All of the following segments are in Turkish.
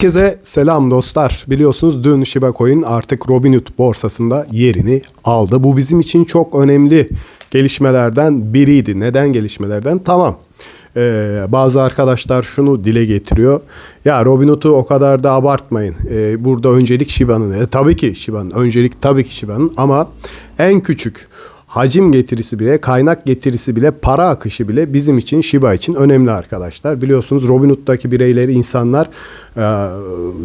Herkese selam dostlar. Biliyorsunuz dün Shiba Coin artık Robinhood borsasında yerini aldı. Bu bizim için çok önemli gelişmelerden biriydi. Neden gelişmelerden? Tamam. Ee, bazı arkadaşlar şunu dile getiriyor. Ya Robinhood'u o kadar da abartmayın. Ee, burada öncelik Shiba'nın. E, tabii ki Shiba'nın. Öncelik tabii ki Shiba'nın ama en küçük hacim getirisi bile, kaynak getirisi bile, para akışı bile bizim için Shiba için önemli arkadaşlar. Biliyorsunuz Robinhood'daki bireyleri insanlar e,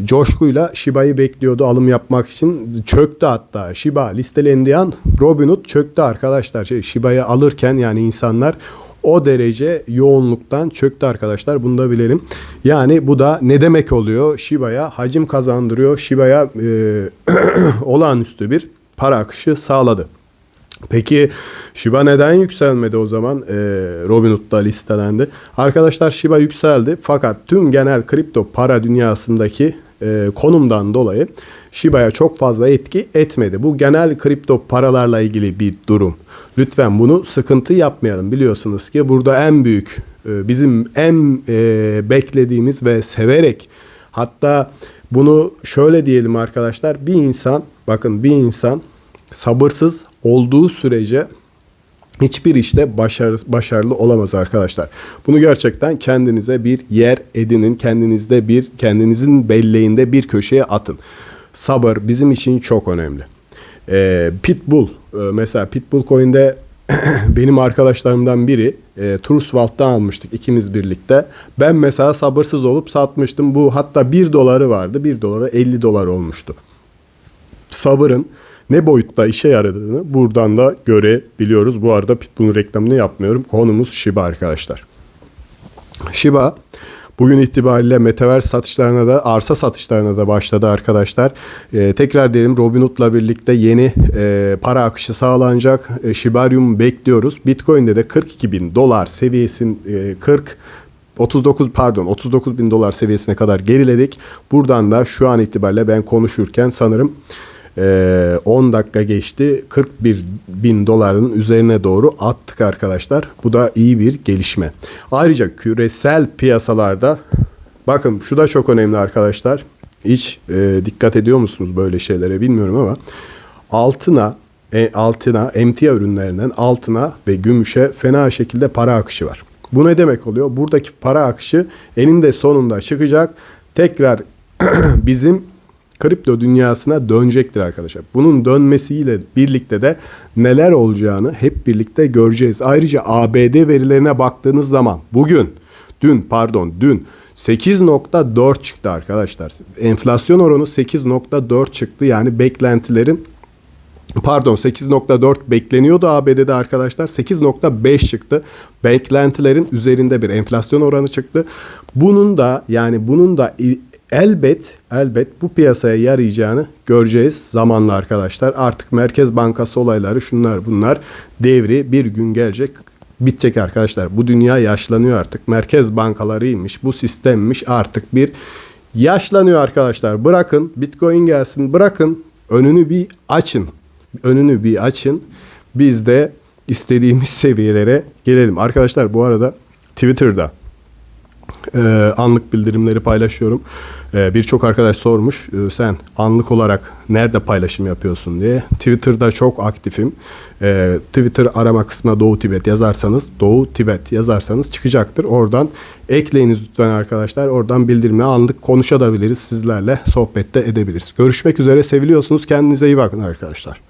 coşkuyla Shiba'yı bekliyordu alım yapmak için. Çöktü hatta. Shiba listelendi an Robinhood çöktü arkadaşlar. Şey, Shiba'yı alırken yani insanlar o derece yoğunluktan çöktü arkadaşlar. Bunu da bilelim. Yani bu da ne demek oluyor? Shiba'ya hacim kazandırıyor. Shiba'ya e, olağanüstü bir para akışı sağladı. Peki Shiba neden yükselmedi o zaman? Ee, Robinhood'da listelendi. Arkadaşlar Shiba yükseldi fakat tüm genel kripto para dünyasındaki e, konumdan dolayı Shiba'ya çok fazla etki etmedi. Bu genel kripto paralarla ilgili bir durum. Lütfen bunu sıkıntı yapmayalım. Biliyorsunuz ki burada en büyük e, bizim en e, beklediğimiz ve severek hatta bunu şöyle diyelim arkadaşlar bir insan bakın bir insan sabırsız olduğu sürece hiçbir işte başarı, başarılı olamaz arkadaşlar. Bunu gerçekten kendinize bir yer edinin. Kendinizde bir kendinizin belleğinde bir köşeye atın. Sabır bizim için çok önemli. Ee, Pitbull e, mesela Pitbull Coin'de benim arkadaşlarımdan biri e, Trustwald'da almıştık ikimiz birlikte. Ben mesela sabırsız olup satmıştım. Bu hatta 1 doları vardı. 1 dolara 50 dolar olmuştu. Sabırın ne boyutta işe yaradığını buradan da görebiliyoruz. Bu arada Pitbull'un reklamını yapmıyorum. Konumuz Shiba arkadaşlar. Shiba bugün itibariyle Metaverse satışlarına da arsa satışlarına da başladı arkadaşlar. Ee, tekrar diyelim Robinhood'la birlikte yeni e, para akışı sağlanacak. E, Shibarium bekliyoruz. Bitcoin'de de 42 bin dolar seviyesin e, 40 39 pardon 39 bin dolar seviyesine kadar geriledik. Buradan da şu an itibariyle ben konuşurken sanırım ee, 10 dakika geçti. 41 bin doların üzerine doğru attık arkadaşlar. Bu da iyi bir gelişme. Ayrıca küresel piyasalarda bakın şu da çok önemli arkadaşlar. Hiç e, dikkat ediyor musunuz böyle şeylere bilmiyorum ama altına e, altına emtia ürünlerinden altına ve gümüşe fena şekilde para akışı var. Bu ne demek oluyor? Buradaki para akışı eninde sonunda çıkacak. Tekrar bizim kripto dünyasına dönecektir arkadaşlar. Bunun dönmesiyle birlikte de neler olacağını hep birlikte göreceğiz. Ayrıca ABD verilerine baktığınız zaman bugün, dün pardon dün 8.4 çıktı arkadaşlar. Enflasyon oranı 8.4 çıktı. Yani beklentilerin Pardon 8.4 bekleniyordu ABD'de arkadaşlar. 8.5 çıktı. Beklentilerin üzerinde bir enflasyon oranı çıktı. Bunun da yani bunun da elbet elbet bu piyasaya yarayacağını göreceğiz zamanla arkadaşlar. Artık Merkez Bankası olayları şunlar bunlar devri bir gün gelecek bitecek arkadaşlar. Bu dünya yaşlanıyor artık. Merkez bankalarıymış, bu sistemmiş artık bir yaşlanıyor arkadaşlar. Bırakın Bitcoin gelsin, bırakın önünü bir açın. Önünü bir açın. Biz de istediğimiz seviyelere gelelim. Arkadaşlar bu arada Twitter'da e, anlık bildirimleri paylaşıyorum. E, Birçok arkadaş sormuş e, sen anlık olarak nerede paylaşım yapıyorsun diye. Twitter'da çok aktifim. E, Twitter arama kısmına Doğu Tibet yazarsanız Doğu Tibet yazarsanız çıkacaktır. Oradan ekleyiniz lütfen arkadaşlar. Oradan bildirimle anlık konuşabiliriz sizlerle sohbette edebiliriz. Görüşmek üzere seviliyorsunuz. Kendinize iyi bakın arkadaşlar.